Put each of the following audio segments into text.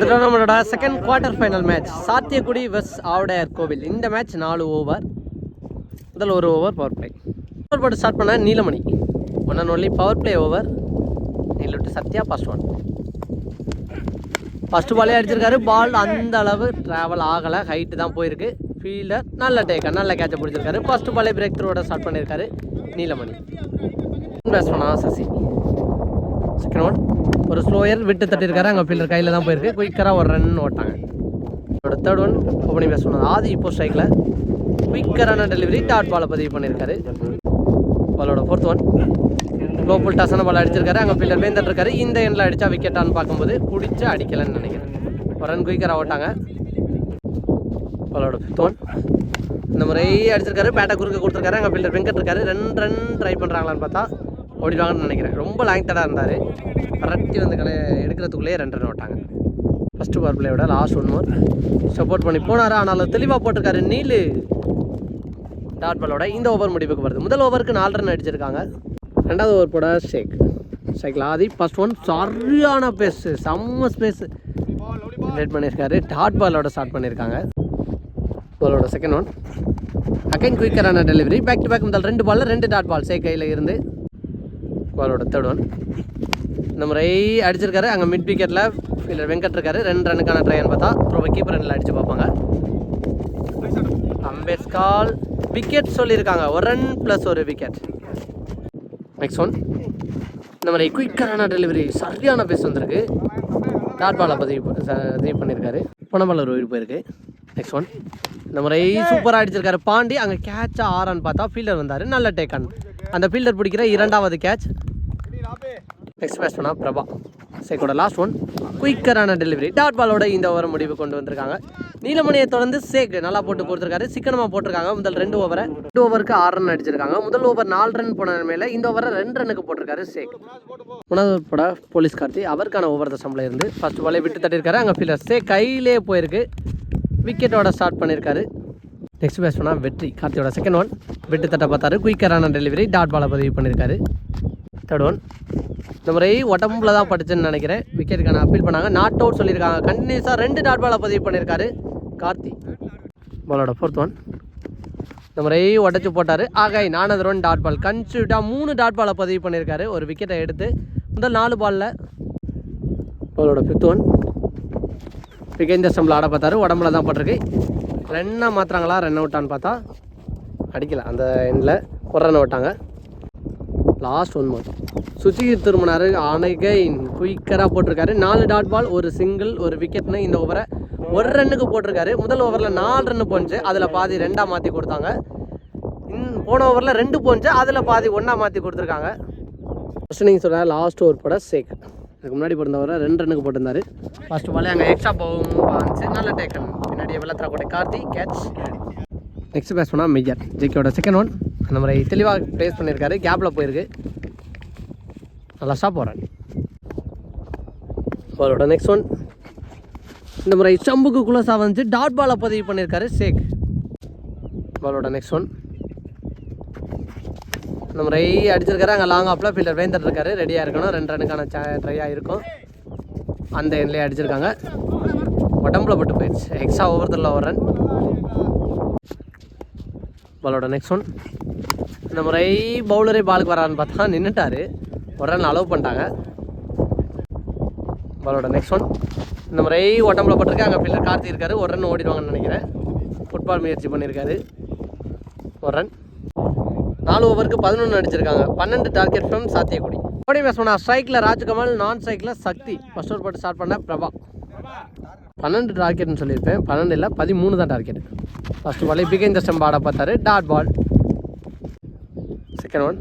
இதுதான் நம்மளோட second quarter final match Sathiyakudi vs Avudaiyar Kovil. இந்த மேட்ச் நாலு ஓவர் முதல் ஒரு ஓவர் பவர் பிளே ஓவர் போட்டு ஸ்டார்ட் பண்ண Neelamani. One and only power play over நீலட்டு Sathya first one first பாலே அடிச்சிருக்காரு. பால் அந்த அளவு ட்ராவல் ஆகலை. ஹைட்டு தான் போயிருக்கு. ஃபீல்டர் நல்ல டேக்கர் நல்ல கேட்சை பிடிச்சிருக்காரு. ஃபஸ்ட்டு பாலே பிரேக் த்ரூவோட ஸ்டார்ட் பண்ணியிருக்காரு நீலமணி. பேசுவனா சசி. ஒன் ஒரு ஸ்லோயர் விட்டு தட்டியிருக்காரு அங்கே ஃபீல்டர் கையில் தான் போயிருக்கு. குயிக்கராக ஒரு ரன் ஓட்டாங்க என்னோட third one opening batsman Adhi இப்போ ஸ்ட்ரைக்கில் குயிக்கரான டெலிவரி டாட் பாலை பதிவு பண்ணியிருக்காரு. பாலோட ஃபோர்த் ஒன் லோபுல் டசன பால் அடிச்சிருக்காரு. அங்கே ஃபீல்டர் வேந்துட்டு இந்த எண்ணில் அடிச்சா விக்கெட்டான்னு பார்க்கும்போது பிடிச்சி அடிக்கலைன்னு நினைக்கிறேன். ஒரு ரன் குயிக்கராக ஓட்டாங்க. பாலோட ஃபிஃப்த் ஒன் இந்த முறை அடிச்சிருக்காரு. பேட்டை குறுக்க கொடுத்துருக்காரு. அங்கே ஃபீல்டர் வெங்கட் இருக்காரு ரெண்டு ரன் ட்ரை பண்ணுறாங்களான்னு பார்த்தா ஓடிடுவாங்கன்னு நினைக்கிறேன். ரொம்ப லாங் தடாக இருந்தார். ரட்டி வந்து கலை எடுக்கிறதுக்குள்ளேயே ரெண்டு ரன் ஓட்டாங்க. ஃபஸ்ட்டு பவர் பிளேயோட லாஸ்ட் ஒன் ஓவர் சப்போர்ட் பண்ணி போனார்? ஆனாலும் தெளிவாக போட்டிருக்காரு நீலு. டாட் பாலோட இந்த ஓவர் முடிவுக்கு வருது. முதல் ஓவருக்கு நாலு ரன் அடிச்சிருக்காங்க. ரெண்டாவது ஓவர் போட ஷேக் சைக்கிள் ஆதி ஃபர்ஸ்ட் ஒன் சரியான பேஸு செம்ம ஸ்பேஸ் லேட் பண்ணியிருக்காரு டாட் பாலோட ஸ்டார்ட் பண்ணியிருக்காங்க பாலோட செகண்ட் ஒன் அகைன் குயிக்கரான டெலிவரி பேக் டு பேக் முதல் ரெண்டு பாலில் ரெண்டு டாட் பால் சே கையில் இருந்து பாலோட தேர்ட் ஒன் இந்த முறை அடிச்சிருக்காரு. அங்கே மிட் விக்கெட்டில் இல்லை வெங்கட் இருக்காரு. ரெண்டு ரன்னுக்கான ட்ரைன்னு பார்த்தா அப்புறம் கீப்பர் ரன்னில் அடிச்சு பார்ப்பாங்க. அம்பேஸ்கால் விக்கெட் சொல்லியிருக்காங்க. ஒரு ரன் ப்ளஸ் ஒரு விக்கெட் நெக்ஸ்ட் ஒன் இந்த மாதிரி குயிக்கரான டெலிவரி சரியான பேஸ் வந்திருக்கு. டாட் பாலை பதிவு ச- பதிவு பண்ணியிருக்காரு. போன ஒரு உயிர் போயிருக்கு. நெக்ஸ்ட் ஒன் இந்த முறை சூப்பராக அடிச்சிருக்காரு. பாண்டி அங்கே கேட்சாக ஆறான்னு பார்த்தா ஃபீல்டர் வந்தார். நல்ல டேக்கன் அந்த ஃபீல்டர் பிடிக்கிற இரண்டாவது catch next batch Prabha. Prabha சேக்கோட last one குயிக்கரான டெலிவரி டாட் பாலோட இந்த ஓவரை முடிவு கொண்டு வந்திருக்காங்க. நீலமணியை தொடர்ந்து சேக் நல்லா போட்டு கொடுத்துருக்காரு. சிக்கனமாக போட்டிருக்காங்க. முதல் ரெண்டு ஓவரை ரெண்டு ஓவருக்கு ஆறு ரன் அடிச்சிருக்காங்க. முதல் ஓவர் நாலு ரன் போன மேல இந்த ஓவரை ரெண்டு ரன்னுக்கு போட்டிருக்காரு சேக் உணவு பட போலீஸ் கார்த்தி அவருக்கான ஓவர் தசம்பில் இருந்து ஃபர்ஸ்ட் பாலே விட்டு தட்டியிருக்காரு. அங்கே ஃபீல்டர் சேக் கையிலே போயிருக்கு. விக்கெட்டோட ஸ்டார்ட் பண்ணியிருக்காரு. Next batch Vetri. கார்த்தியோட செகண்ட் ஒன் விட்டு தட்ட பார்த்தாரு. குயிக்கரான டெலிவரி டாட் பாலை பதிவு பண்ணியிருக்காரு. தேர்ட் ஒன் இந்த முறை உடம்புல தான் படிச்சுன்னு நினைக்கிறேன். விக்கெட்டுக்கான அப்பீல் பண்ணாங்க. நாட் அவுட் சொல்லியிருக்காங்க. கண்டினியூஸாக ரெண்டு டாட் பாலை பதிவு பண்ணியிருக்காரு கார்த்தி. பாலோட ஃபோர்த் ஒன் இந்த முறை உடச்சி போட்டார். ஆகாய் நானது ரன் டாட் பால் கன்சியூட்டாக மூணு டாட் பாலை பதிவு பண்ணியிருக்காரு. ஒரு விக்கெட்டை எடுத்து முதல் நாலு பாலில் பாலோட ஃபிஃப்த் ஒன் விக்கெட் சம்பளம் ஆட பார்த்தாரு. உடம்புல தான் பட்டிருக்கு. ரன்னாக மாற்றுறாங்களா ரன் அவுட்டான்னு பார்த்தா அடிக்கல. அந்த எண்டில் ஒரு ரன் விட்டாங்க. லாஸ்ட் ஒன் மந்த் சுசிகி திருமணார் அணைகை குயிக்கராக போட்டிருக்காரு. நாலு டாட் பால் ஒரு சிங்கிள் ஒரு விக்கெட்னு இந்த ஓவரை ஒரு ரன்னுக்கு போட்டிருக்காரு. முதல் ஓவரில் நாலு ரன்னு போச்சு அதில் பாதி ரெண்டாக மாற்றி கொடுத்தாங்க. இன் போன ஓவரில் ரெண்டு போச்சு அதில் பாதி ஒன்றா மாற்றி கொடுத்துருக்காங்க. ஃபஸ்ட்டு நீங்கள் சொல்கிற லாஸ்ட் ஓவர் போட சேக் இதுக்கு முன்னாடி போட்டிருந்த ரெண்டு ரன்னுக்கு போட்டிருந்தாரு. ஃபர்ஸ்ட் பாலே அங்கே எக்ஸ்ட்ரா போகும் வந்துச்சு. நல்ல டேக்கன் பின்னாடி வெள்ளத்திரா கோட்டை கார்த்தி கேட்ச் நெக்ஸ்ட் பேஸ் பண்ணால் மெய்யர் ஜிகேயோட செகண்ட் ஒன் அந்த மாதிரி தெளிவாக ப்ளேஸ் பண்ணியிருக்காரு. கேப்பில் போயிருக்கு. நல்லா ஸ்டாப் போகிறாரு பாலோட நெக்ஸ்ட் ஒன் இந்த முறை ஸ்டம்புக்கு குலசா வந்து டாட் பாலை பதிவு பண்ணியிருக்காரு சேக். பாலோட நெக்ஸ்ட் ஒன் இந்த முறை அடிச்சிருக்காரு. அங்கே லாங் ஆப்பில் ஃபீல்டர் வேந்தர் இருக்காரு. ரெடியாக இருக்கணும். ரெண்டு ரனுக்கான ட்ரையாக இருக்கும். அந்த எண்ணிலே அடிச்சிருக்காங்க. உடம்புல பட்டு போயிடுச்சு. எக்ஸ்ட்ரா ஓவர்த்தில் ஒரு ரன் பாலோட நெக்ஸ்ட் ஒன் இந்த முறை பவுலரே பாலுக்கு வரான்னு பார்த்தா நின்றுட்டாரு ஒரு ரன் அலோவ் பண்ணிட்டாங்க. பாலோட நெக்ஸ்ட் ஒன் இந்த முறை உடம்புல பட்டிருக்கு. அங்கே பில்லர் கார்த்தி இருக்காரு. ஒரு ரன் ஓடிடுவாங்கன்னு நினைக்கிறேன். ஃபுட்பால் முயற்சி பண்ணியிருக்காரு. ஒரு ரன் நாலு ஓவருக்கு பதினொன்று அடிச்சிருக்காங்க. பன்னெண்டு டார்கெட் ஃப்ரம் சாத்தியக்குடி. ஓடி பேசணும்னா ஸ்ட்ரைக்கில் ராஜ்கமல் நான் ஸ்ட்ரைக்கில் சக்தி. ஃபஸ்ட் ஓவர் போட்டு ஸ்டார்ட் பண்ண பிரபா. பன்னெண்டு டார்கெட்னு சொல்லியிருப்பேன். பன்னெண்டு இல்லை பதிமூணு தான் டார்கெட் ஃபஸ்ட்டு பாலே பிகேந்தர் செம்பாட பார்த்தாரு. டாட் பால் செகண்ட் ஒன்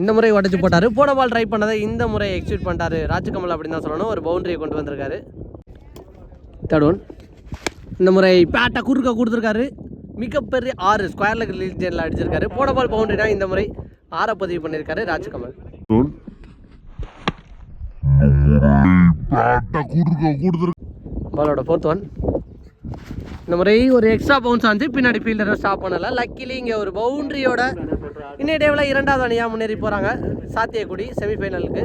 இந்த முறை உடச்சி போட்டார். போன பால் ட்ரை பண்ணதை இந்த முறை எக்ஸிக்யூட் பண்ணிட்டாரு. ராஜ்கமல் அப்படின்னு தான் சொல்லணும். ஒரு பவுண்டரியை கொண்டு வந்திருக்காரு. தேர்ட் ஒன் இந்த முறை பேட்டை குறுக்க கொடுத்துருக்காரு. மிகப்பெரிய ஆறு ஸ்கொயர் லெக் லீஜனில் அடிச்சிருக்காரு. போன பால் பவுண்டரினா இந்த முறை ஆறை பதிவு பண்ணியிருக்காரு ராஜ்கமல். பாலோட ஃபோர்த் ஒன் இந்த முறை ஒரு எக்ஸ்ட்ரா பவுன்ஸ் ஆச்சு பின்னாடி ஃபீல்டரை ஸ்டாப் பண்ணல. லக்கிலி இங்கே ஒரு பவுண்டரியோட இன்னைய டேவில் இரண்டாவது அணியாக முன்னேறி போகிறாங்க சாத்தியக்குடி செமிஃபைனலுக்கு